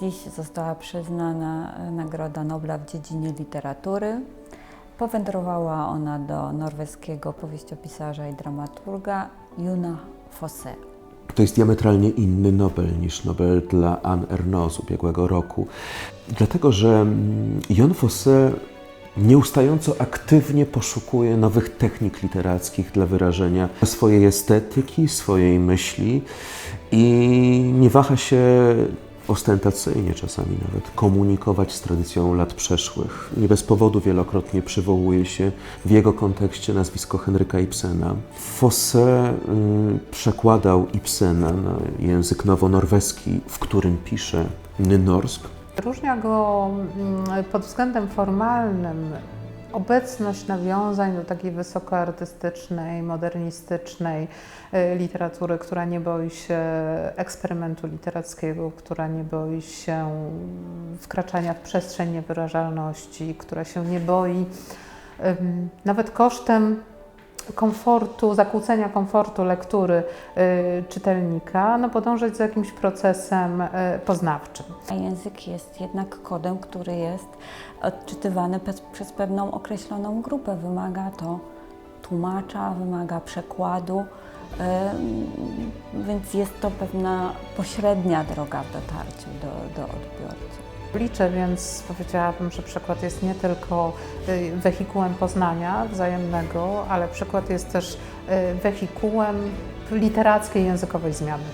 Dziś została przyznana e, Nagroda Nobla w dziedzinie literatury. Powędrowała ona do norweskiego powieściopisarza i dramaturga Juna Fosse. To jest diametralnie inny Nobel niż Nobel dla Anne Ernaux z ubiegłego roku. Dlatego, że mm, Jon Fosse nieustająco aktywnie poszukuje nowych technik literackich dla wyrażenia swojej estetyki, swojej myśli i nie waha się ostentacyjnie czasami nawet komunikować z tradycją lat przeszłych. Nie bez powodu wielokrotnie przywołuje się w jego kontekście nazwisko Henryka Ibsena. Fosse y, przekładał Ibsena na język nowonorweski, w którym pisze nynorsk. Różnia go mm, pod względem formalnym obecność nawiązań do takiej wysokoartystycznej, modernistycznej y, literatury, która nie boi się eksperymentu literackiego, która nie boi się wkraczania w przestrzeń niewyrażalności, która się nie boi nawet kosztem komfortu, zakłócenia komfortu lektury y, czytelnika, no podążać za jakimś procesem y, poznawczym. Język jest jednak kodem, który jest odczytywany przez, przez pewną określoną grupę. Wymaga to tłumacza, wymaga przekładu, więc jest to pewna pośrednia droga w dotarciu do, do odbiorcy. Liczę, więc powiedziałabym, że przykład jest nie tylko y, wehikułem poznania wzajemnego, ale przykład jest też y, wehikułem literackiej językowej zmiany.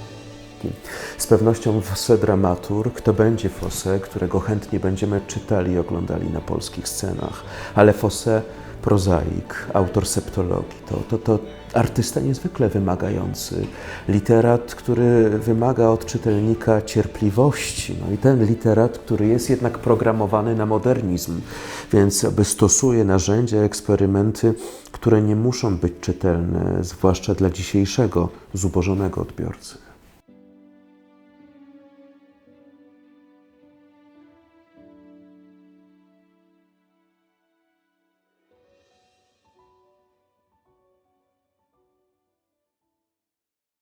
Z pewnością Fosse dramaturg to będzie Fosse, którego chętnie będziemy czytali i oglądali na polskich scenach, ale Fosse prozaik, autor septologii, to, to, to artysta niezwykle wymagający, literat, który wymaga od czytelnika cierpliwości, no i ten literat, który jest jednak programowany na modernizm, więc aby stosuje narzędzia, eksperymenty, które nie muszą być czytelne, zwłaszcza dla dzisiejszego zubożonego odbiorcy.